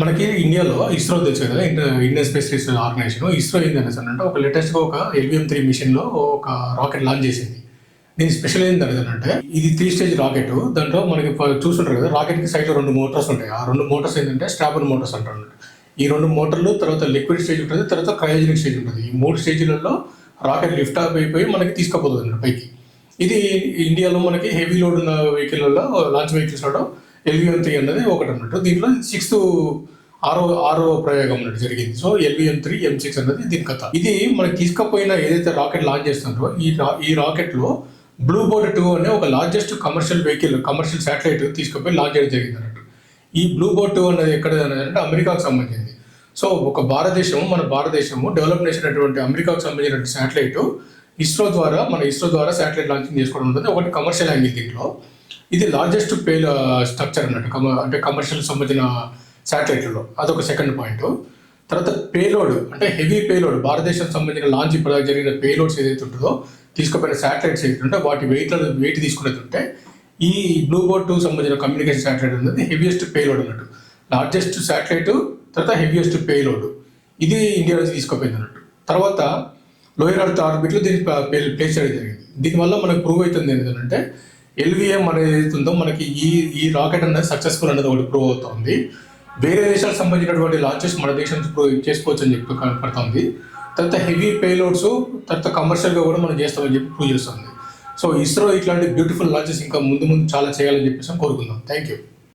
మనకి ఇండియాలో ఇస్రో తెలుసు కదా Indian space research organisation. ISRO ఏంటి అనేసి అంటే ఒక లేటెస్ట్గా ఒక ఎల్విఎం త్రీ మిషన్లో ఒక రాకెట్ లాంచ్ చేసింది. దీని స్పెషల్ ఏంటి అంటే ఇది త్రీ స్టేజ్ రాకెట్ దాంట్లో మనకి చూస్తుంటారు కదా రాకెట్కి సైడ్లో రెండు మోటార్స్ ఉంటాయి. ఆ రెండు మోటార్స్ ఏంటంటే స్టాబర్ మోటార్స్ అంటారు ఈ రెండు మోటార్లు తర్వాత లిక్విడ్ స్టేజ్ ఉంటుంది తర్వాత క్రయోజనిక్ స్టేజ్ ఉంటుంది. ఈ మూడు స్టేజ్లలో రాకెట్ లిఫ్ట్ ఆఫ్ అయిపోయి మనకి తీసుకుపోతుంది పైకి. ఇది ఇండియాలో మనకి హెవీ లోడ్ ఉన్న వెహికల్లో లాంచ్ వెహికల్స్లో ఎల్విఎం త్రీ అన్నది ఒకటి అన్నట్టు. దీంట్లో సిక్స్త్ ఆరో ఆరో ప్రయోగం అన్నట్టు జరిగింది. So LVM three M six అన్నది దీని కథ. ఇది మనకి తీసుకపోయిన ఏదైతే రాకెట్ లాంచ్ చేస్తున్నారో ఈ రా ఈ రాకెట్లో బ్లూ బోర్డ్ టూ అనే ఒక largest commercial vehicle commercial satellite తీసుకుపోయి లాంచ్ చేయడం జరిగింది అన్నట్టు. ఈ బ్లూ బోర్డ్ టూ అనేది ఎక్కడ అంటే అమెరికాకు సంబంధించింది. సో ఒక భారతదేశము మన భారతదేశము డెవలప్ చేసినటువంటి అమెరికాకు సంబంధించిన శాటిలైట్ ఇస్రో ద్వారా మన ఇస్రో ద్వారా శాటిలైట్ లాంచింగ్ చేసుకోవడం ఉంటుంది ఒకటి కమర్షియల్ యాంగిల్ దీంట్లో. ఇది లార్జెస్ట్ పే స్ట్రక్చర్ అన్నట్టు కమ- అంటే కమర్షియల్ సంబంధించిన శాటిలైట్లలో అదొక సెకండ్ పాయింట్ తర్వాత పేలోడ్ అంటే హెవీ పేలోడ్ భారతదేశం సంబంధించిన లాంచ్ ఇప్పుడు జరిగిన పేలోడ్స్ ఏదైతే ఉంటుందో తీసుకుపోయిన శాటిలైట్స్ ఏదైతే ఉంటే వాటి వెయిట్లలో వెయిట్ తీసుకునేది ఉంటే ఈ బ్లూ బోర్డ్ టూ సంబంధించిన కమ్యూనికేషన్ శాటిలైట్ అనేది హెవియెస్ట్ పేలోడ్ అన్నట్టు. లార్జెస్ట్ శాటిలైట్ తర్వాత హెవియెస్ట్ పేలోడ్ ఇది ఇండియా నుంచి తీసుకుపోయింది అన్నట్టు. తర్వాత లోయర్ అర్త్ ఆర్బిట్లో దీన్ని ప్లే- ప్లేస్ చేయడం జరిగింది. దీనివల్ల మనకు ప్రూవ్ అవుతుంది ఏంటంటే ఎల్విఎం అనేది ఉందో మనకి ఈ ఈ రాకెట్ అనేది సక్సెస్ఫుల్ అనేది ఒకటి ప్రూవ్ అవుతుంది. వేరే దేశాలకు సంబంధించినటువంటి లాంచెస్ మన దేశం ప్రూవ్ చేసుకోవచ్చు అని చెప్పి కనపడుతుంది. తర్వాత హెవీ పేలోడ్స్ తర్వాత కమర్షియల్గా కూడా మనం చేస్తామని చెప్పి ప్రూవ్ చేస్తుంది. సో ఇస్రో ఇట్లాంటి బ్యూటిఫుల్ లాంచెస్ ఇంకా ముందు ముందు చాలా చేయాలని చెప్పేసి కోరుకుందాం. Thank you